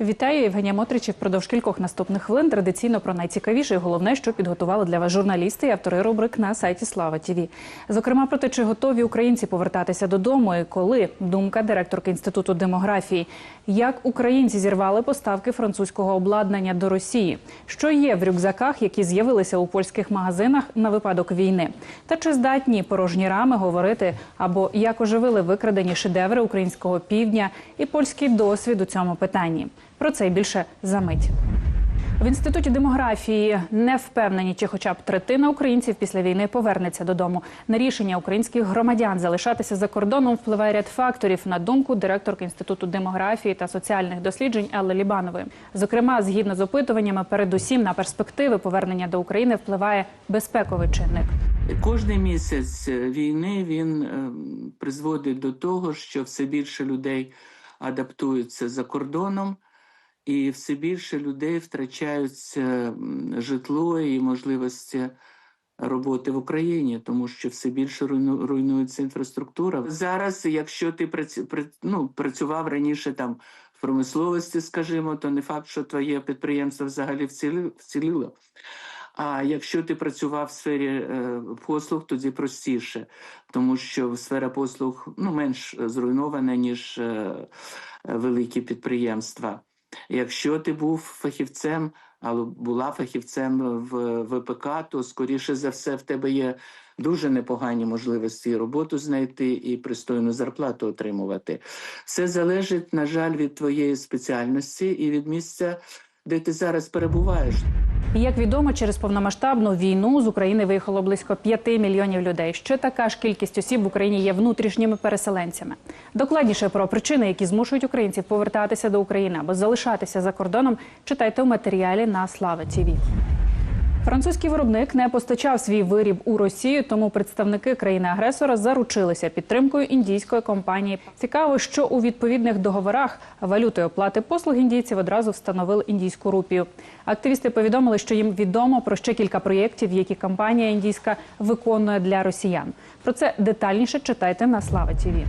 Вітаю Євгенія Мотричі. Впродовж кількох наступних хвилин традиційно про найцікавіше і головне, що підготували для вас журналісти і автори рубрик на сайті Слава ТІВІ. Зокрема, про те, чи готові українці повертатися додому і коли думка директорки інституту демографії, як українці зірвали поставки французького обладнання до Росії, що є в рюкзаках, які з'явилися у польських магазинах на випадок війни, та чи здатні порожні рами говорити або як оживили викрадені шедеври українського півдня і польський досвід у цьому питанні. Про це й більше за мить. В інституті демографії не впевнені, чи хоча б третина українців після війни повернеться додому. На рішення українських громадян залишатися за кордоном впливає ряд факторів на думку директорки інституту демографії та соціальних досліджень Елли Лібанової. Зокрема, згідно з опитуваннями, передусім на перспективи повернення до України впливає безпековий чинник. Кожний місяць війни він е, призводить до того, що все більше людей адаптуються за кордоном, і все більше людей втрачають е, житло і можливості роботи в Україні, тому що все більше руйну- руйнується інфраструктура. Зараз, якщо ти ну, працював раніше там в промисловості, скажімо, то не факт, що твоє підприємство взагалі вціліло. А якщо ти працював в сфері е, послуг, тоді простіше, тому що сфера послуг ну, менш зруйнована, ніж е, великі підприємства. Якщо ти був фахівцем або була фахівцем в ВПК, то скоріше за все в тебе є дуже непогані можливості роботу знайти і пристойну зарплату отримувати. Все залежить, на жаль, від твоєї спеціальності і від місця, де ти зараз перебуваєш. Як відомо, через повномасштабну війну з України виїхало близько 5 мільйонів людей. Ще така ж кількість осіб в Україні є внутрішніми переселенцями. Докладніше про причини, які змушують українців повертатися до України або залишатися за кордоном, читайте у матеріалі на Слава ТІВІ. Французький виробник не постачав свій виріб у Росію, тому представники країни-агресора заручилися підтримкою індійської компанії. Цікаво, що у відповідних договорах валютою оплати послуг індійців одразу встановили індійську рупію. Активісти повідомили, що їм відомо про ще кілька проєктів, які компанія індійська виконує для росіян. Про це детальніше читайте на Слава ТІВІ.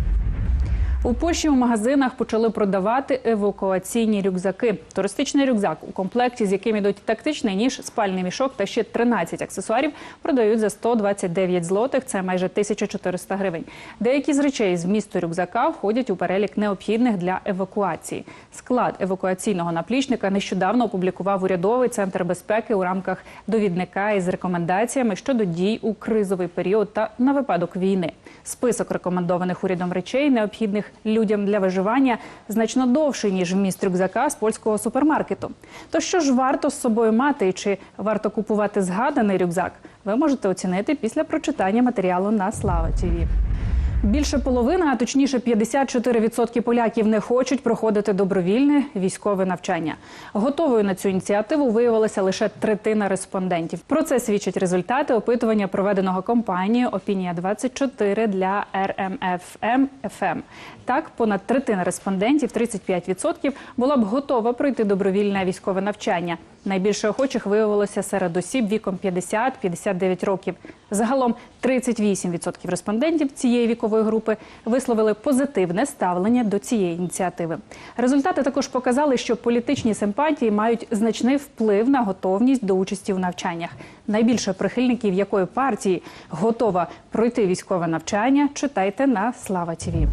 У Польщі у магазинах почали продавати евакуаційні рюкзаки. Туристичний рюкзак, у комплекті з яким ідуть тактичний ніж, спальний мішок та ще 13 аксесуарів, продають за 129 злотих. Це майже 1400 гривень. Деякі з речей з вмісту рюкзака входять у перелік необхідних для евакуації. Склад евакуаційного наплічника нещодавно опублікував урядовий центр безпеки у рамках довідника із рекомендаціями щодо дій у кризовий період та на випадок війни. Список рекомендованих урядом речей, необхідних людям для виживання, значно довший ніж вміст рюкзака з польського супермаркету. То що ж варто з собою мати і чи варто купувати згаданий рюкзак? Ви можете оцінити після прочитання матеріалу на Слава ТІВІ. Більше половини, а точніше 54% поляків не хочуть проходити добровільне військове навчання. Готовою на цю ініціативу виявилася лише третина респондентів. Про це свідчать результати опитування, проведеного компанією Опінія 24 для РМФМ ФМ. Так, понад третина респондентів, 35%, була б готова пройти добровільне військове навчання. Найбільше охочих виявилося серед осіб віком 50-59 років. Загалом 38% респондентів цієї вікової групи висловили позитивне ставлення до цієї ініціативи. Результати також показали, що політичні симпатії мають значний вплив на готовність до участі в навчаннях. Найбільше прихильників якої партії готова пройти військове навчання, читайте на Слава ТІВІ.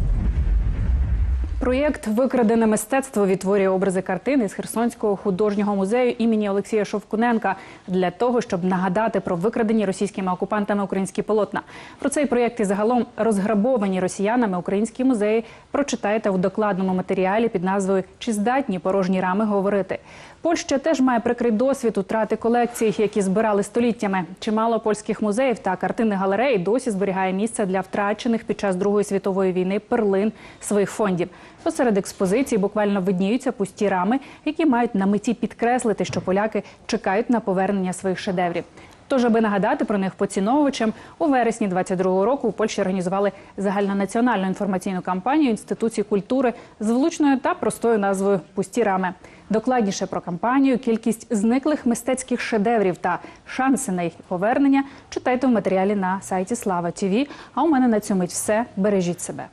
Проєкт Викрадене мистецтво відтворює образи картини з Херсонського художнього музею імені Олексія Шовкуненка для того, щоб нагадати про викрадені російськими окупантами українські полотна. Про цей проєкт і загалом розграбовані росіянами українські музеї прочитаєте у докладному матеріалі під назвою Чи здатні порожні рами говорити. Польща теж має прикрий досвід утрати колекцій, які збирали століттями. Чимало польських музеїв та картини галереї досі зберігає місце для втрачених під час Другої світової війни перлин своїх фондів. Посеред експозиції буквально видніються пусті рами, які мають на меті підкреслити, що поляки чекають на повернення своїх шедеврів. Тож, аби нагадати про них поціновувачам, у вересні 22-го року у Польщі організували загальнонаціональну інформаційну кампанію інституції культури з влучною та простою назвою Пусті рами. Докладніше про кампанію, кількість зниклих мистецьких шедеврів та шанси на їх повернення читайте в матеріалі на сайті Слава ТІВІ. А у мене на цьому все. Бережіть себе.